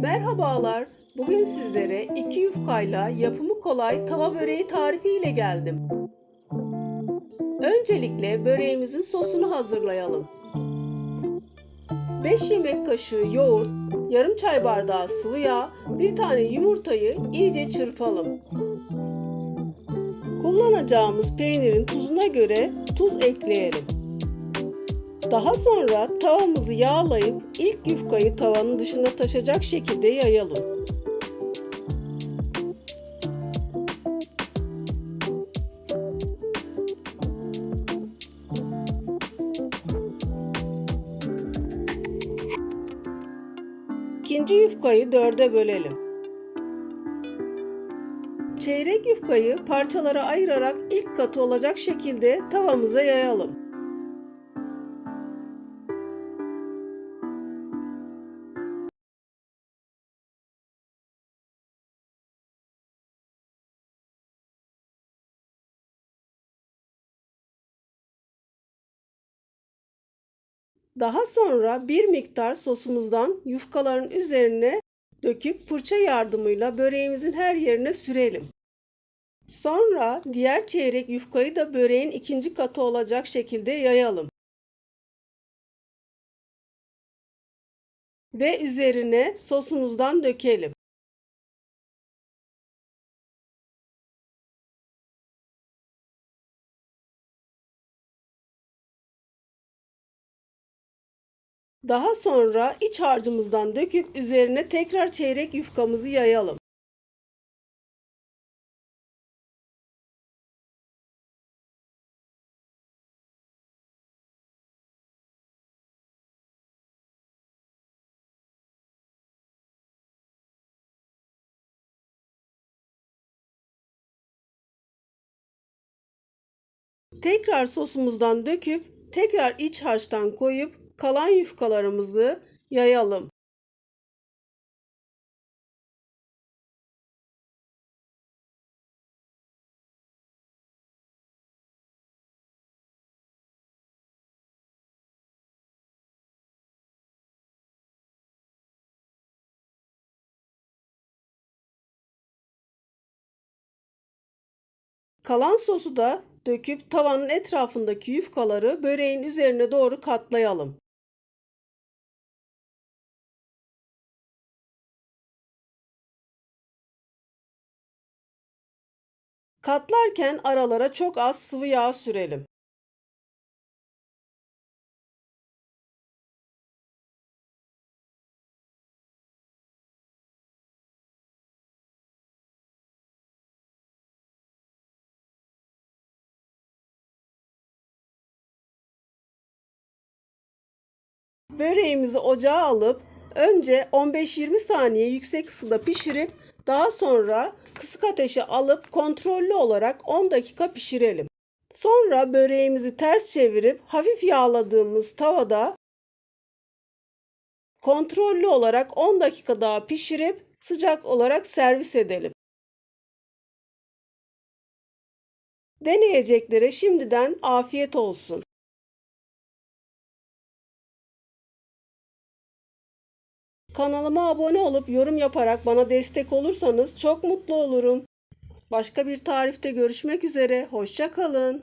Merhabalar. Bugün sizlere iki yufkayla yapımı kolay tava böreği tarifi ile geldim. Öncelikle böreğimizin sosunu hazırlayalım. 5 yemek kaşığı yoğurt, yarım çay bardağı sıvı yağ, bir tane yumurtayı iyice çırpalım. Kullanacağımız peynirin tuzuna göre tuz ekleyelim. Daha sonra tavamızı yağlayıp ilk yufkayı tavanın dışına taşacak şekilde yayalım. İkinci yufkayı dörde bölelim. Çeyrek yufkayı parçalara ayırarak ilk katı olacak şekilde tavamıza yayalım. Daha sonra bir miktar sosumuzdan yufkaların üzerine döküp fırça yardımıyla böreğimizin her yerine sürelim. Sonra diğer çeyrek yufkayı da böreğin ikinci katı olacak şekilde yayalım. Ve üzerine sosumuzdan dökelim. Daha sonra iç harcımızdan döküp üzerine tekrar çeyrek yufkamızı yayalım. Tekrar sosumuzdan döküp tekrar iç harçtan koyup kalan yufkalarımızı yayalım. Kalan sosu da döküp tavanın etrafındaki yufkaları böreğin üzerine doğru katlayalım. Katlarken aralara çok az sıvı yağ sürelim. Böreğimizi ocağa alıp önce 15-20 saniye yüksek ısıda pişirip daha sonra kısık ateşe alıp kontrollü olarak 10 dakika pişirelim. Sonra böreğimizi ters çevirip hafif yağladığımız tavada kontrollü olarak 10 dakika daha pişirip sıcak olarak servis edelim. Deneyeceklere şimdiden afiyet olsun. Kanalıma abone olup yorum yaparak bana destek olursanız çok mutlu olurum. Başka bir tarifte görüşmek üzere. Hoşça kalın.